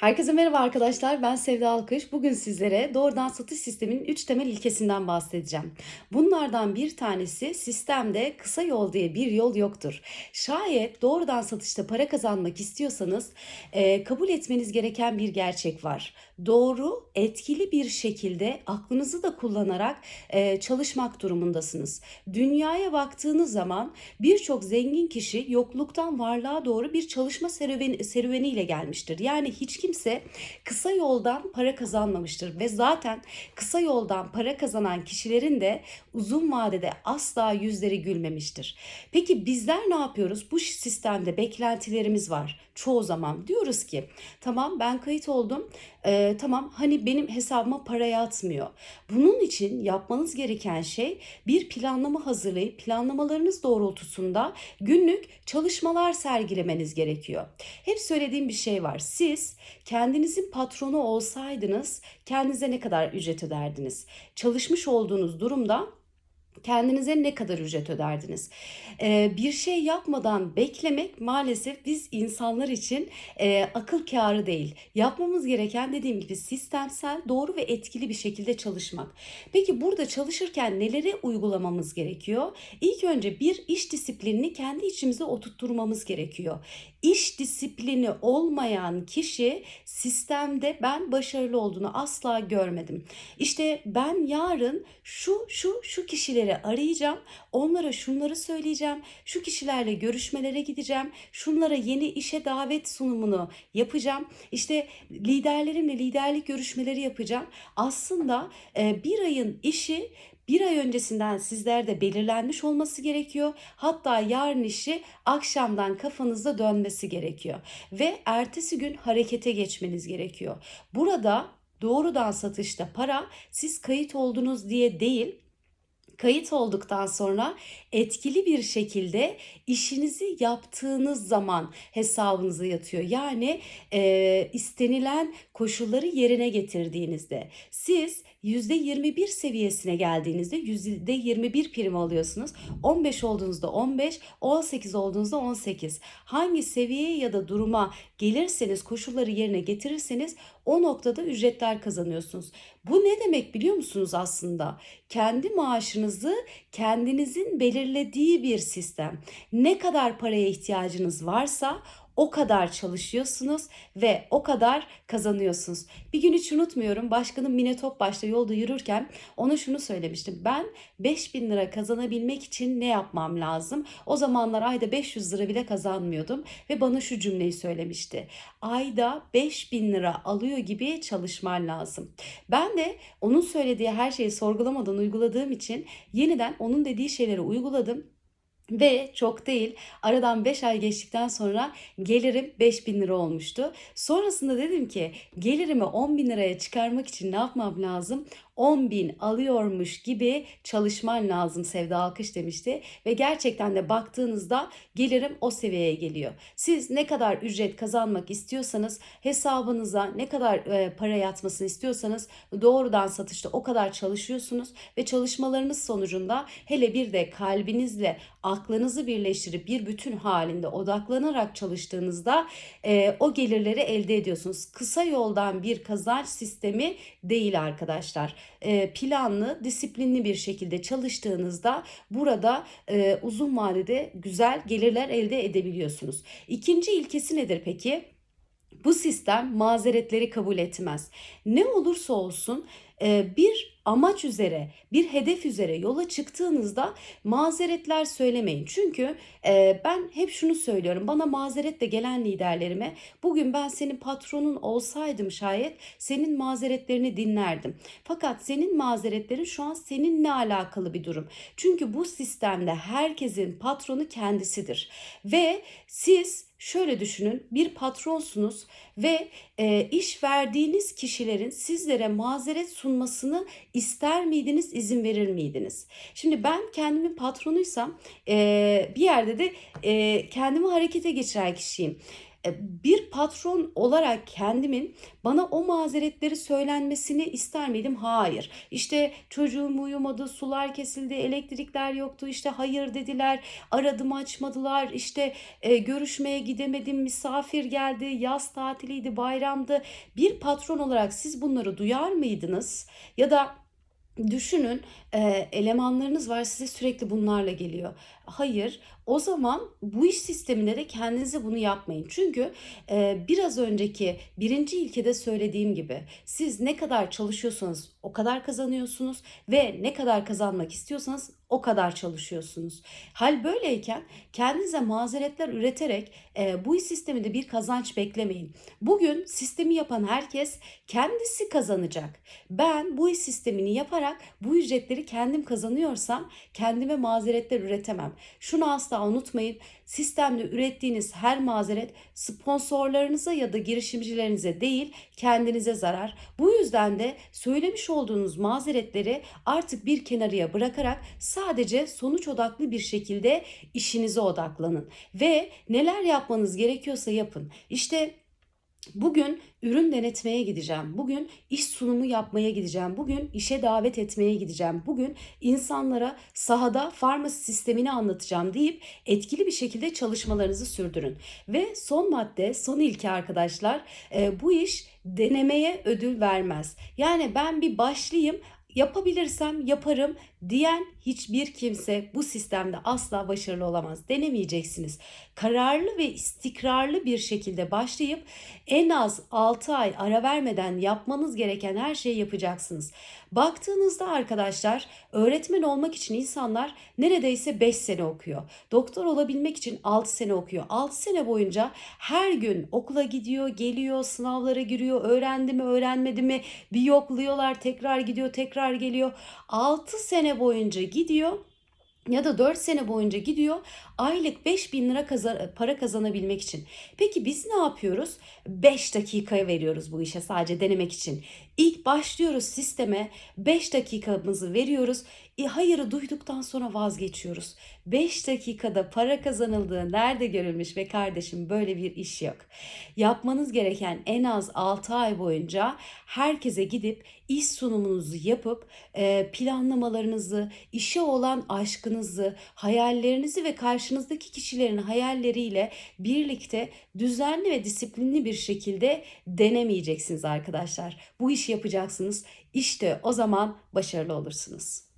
Herkese merhaba arkadaşlar. Ben Sevda Alkış. Bugün sizlere doğrudan satış sisteminin 3 temel ilkesinden bahsedeceğim. Bunlardan bir tanesi sistemde kısa yol diye bir yol yoktur. Şayet doğrudan satışta para kazanmak istiyorsanız e, kabul etmeniz gereken bir gerçek var. Doğru, etkili bir şekilde aklınızı da kullanarak e, çalışmak durumundasınız. Dünyaya baktığınız zaman birçok zengin kişi yokluktan varlığa doğru bir çalışma serüveni, serüveniyle gelmiştir. Yani hiç kimse kısa yoldan para kazanmamıştır ve zaten kısa yoldan para kazanan kişilerin de uzun vadede asla yüzleri gülmemiştir. Peki bizler ne yapıyoruz? Bu sistemde beklentilerimiz var. Çoğu zaman diyoruz ki tamam ben kayıt oldum. Ee, tamam hani benim hesabıma para yatmıyor. Bunun için yapmanız gereken şey bir planlama hazırlayıp planlamalarınız doğrultusunda günlük çalışmalar sergilemeniz gerekiyor. Hep söylediğim bir şey var. Siz kendinizin patronu olsaydınız kendinize ne kadar ücret öderdiniz? Çalışmış olduğunuz durumda kendinize ne kadar ücret öderdiniz? Ee, bir şey yapmadan beklemek maalesef biz insanlar için e, akıl kârı değil. Yapmamız gereken dediğim gibi sistemsel, doğru ve etkili bir şekilde çalışmak. Peki burada çalışırken neleri uygulamamız gerekiyor? İlk önce bir iş disiplinini kendi içimize oturtturmamız gerekiyor. İş disiplini olmayan kişi sistemde ben başarılı olduğunu asla görmedim. İşte ben yarın şu şu şu kişileri arayacağım. Onlara şunları söyleyeceğim. Şu kişilerle görüşmelere gideceğim. Şunlara yeni işe davet sunumunu yapacağım. İşte liderlerimle liderlik görüşmeleri yapacağım. Aslında e, bir ayın işi bir ay öncesinden sizlerde belirlenmiş olması gerekiyor. Hatta yarın işi akşamdan kafanızda dönmesi gerekiyor. Ve ertesi gün harekete geçmeniz gerekiyor. Burada doğrudan satışta para siz kayıt oldunuz diye değil kayıt olduktan sonra etkili bir şekilde işinizi yaptığınız zaman hesabınıza yatıyor. Yani e, istenilen koşulları yerine getirdiğinizde siz %21 seviyesine geldiğinizde %21 prim alıyorsunuz. 15 olduğunuzda 15, 18 olduğunuzda 18. Hangi seviyeye ya da duruma gelirseniz, koşulları yerine getirirseniz o noktada ücretler kazanıyorsunuz. Bu ne demek biliyor musunuz aslında? Kendi maaşınızı kendinizin belirlediği bir sistem. Ne kadar paraya ihtiyacınız varsa o kadar çalışıyorsunuz ve o kadar kazanıyorsunuz. Bir gün hiç unutmuyorum başkanım Mine Topbaş'ta yolda yürürken ona şunu söylemiştim. Ben 5000 lira kazanabilmek için ne yapmam lazım? O zamanlar ayda 500 lira bile kazanmıyordum ve bana şu cümleyi söylemişti. Ayda 5000 lira alıyor gibi çalışman lazım. Ben de onun söylediği her şeyi sorgulamadan uyguladığım için yeniden onun dediği şeyleri uyguladım ve çok değil aradan 5 ay geçtikten sonra gelirim 5000 lira olmuştu. Sonrasında dedim ki gelirimi 10 bin liraya çıkarmak için ne yapmam lazım? 10 bin alıyormuş gibi çalışman lazım Sevda Alkış demişti. Ve gerçekten de baktığınızda gelirim o seviyeye geliyor. Siz ne kadar ücret kazanmak istiyorsanız hesabınıza ne kadar e, para yatmasını istiyorsanız doğrudan satışta o kadar çalışıyorsunuz ve çalışmalarınız sonucunda hele bir de kalbinizle aklınızı birleştirip bir bütün halinde odaklanarak çalıştığınızda e, o gelirleri elde ediyorsunuz. Kısa yoldan bir kazanç sistemi değil arkadaşlar planlı, disiplinli bir şekilde çalıştığınızda burada e, uzun vadede güzel gelirler elde edebiliyorsunuz. İkinci ilkesi nedir peki? Bu sistem mazeretleri kabul etmez. Ne olursa olsun e, bir amaç üzere, bir hedef üzere yola çıktığınızda mazeretler söylemeyin. Çünkü e, ben hep şunu söylüyorum. Bana mazeretle gelen liderlerime bugün ben senin patronun olsaydım şayet senin mazeretlerini dinlerdim. Fakat senin mazeretlerin şu an seninle alakalı bir durum. Çünkü bu sistemde herkesin patronu kendisidir. Ve siz şöyle düşünün bir patronsunuz ve e, iş verdiğiniz kişilerin sizlere mazeret sunmasını ister miydiniz, izin verir miydiniz? Şimdi ben kendimin patronuysam e, bir yerde de e, kendimi harekete geçiren kişiyim. E, bir patron olarak kendimin bana o mazeretleri söylenmesini ister miydim? Hayır. İşte çocuğum uyumadı, sular kesildi, elektrikler yoktu, işte hayır dediler, aradım açmadılar, işte e, görüşmeye gidemedim, misafir geldi, yaz tatiliydi, bayramdı. Bir patron olarak siz bunları duyar mıydınız? Ya da Düşünün, eee, elemanlarınız var size sürekli bunlarla geliyor. Hayır, o zaman bu iş sisteminde de kendinize bunu yapmayın. Çünkü eee, biraz önceki birinci ilkede söylediğim gibi siz ne kadar çalışıyorsanız o kadar kazanıyorsunuz ve ne kadar kazanmak istiyorsanız o kadar çalışıyorsunuz. Hal böyleyken kendinize mazeretler üreterek eee, bu iş sisteminde bir kazanç beklemeyin. Bugün sistemi yapan herkes kendisi kazanacak. Ben bu iş sistemini yaparak bu ücretleri kendim kazanıyorsam kendime mazeretler üretemem. Şunu asla unutmayın. Sistemde ürettiğiniz her mazeret sponsorlarınıza ya da girişimcilerinize değil kendinize zarar. Bu yüzden de söylemiş olduğunuz mazeretleri artık bir kenarıya bırakarak sadece sonuç odaklı bir şekilde işinize odaklanın ve neler yapmanız gerekiyorsa yapın. İşte Bugün ürün denetmeye gideceğim. Bugün iş sunumu yapmaya gideceğim. Bugün işe davet etmeye gideceğim. Bugün insanlara sahada farmasi sistemini anlatacağım deyip etkili bir şekilde çalışmalarınızı sürdürün. Ve son madde, son ilke arkadaşlar, e, bu iş denemeye ödül vermez. Yani ben bir başlayayım yapabilirsem yaparım diyen hiçbir kimse bu sistemde asla başarılı olamaz. Denemeyeceksiniz. Kararlı ve istikrarlı bir şekilde başlayıp en az 6 ay ara vermeden yapmanız gereken her şeyi yapacaksınız. Baktığınızda arkadaşlar öğretmen olmak için insanlar neredeyse 5 sene okuyor. Doktor olabilmek için 6 sene okuyor. 6 sene boyunca her gün okula gidiyor, geliyor, sınavlara giriyor, öğrendi mi, öğrenmedi mi bir yokluyorlar, tekrar gidiyor, tekrar geliyor. 6 sene boyunca gidiyor ya da 4 sene boyunca gidiyor aylık 5000 lira kaza- para kazanabilmek için. Peki biz ne yapıyoruz? 5 dakikaya veriyoruz bu işe sadece denemek için. İlk başlıyoruz sisteme 5 dakikamızı veriyoruz. E, hayırı duyduktan sonra vazgeçiyoruz. 5 dakikada para kazanıldığı nerede görülmüş ve kardeşim böyle bir iş yok. Yapmanız gereken en az 6 ay boyunca herkese gidip iş sunumunuzu yapıp e, planlamalarınızı, işe olan aşkınızı, hayallerinizi ve karşınızdaki kişilerin hayalleriyle birlikte düzenli ve disiplinli bir şekilde denemeyeceksiniz arkadaşlar. Bu işi yapacaksınız. İşte o zaman başarılı olursunuz.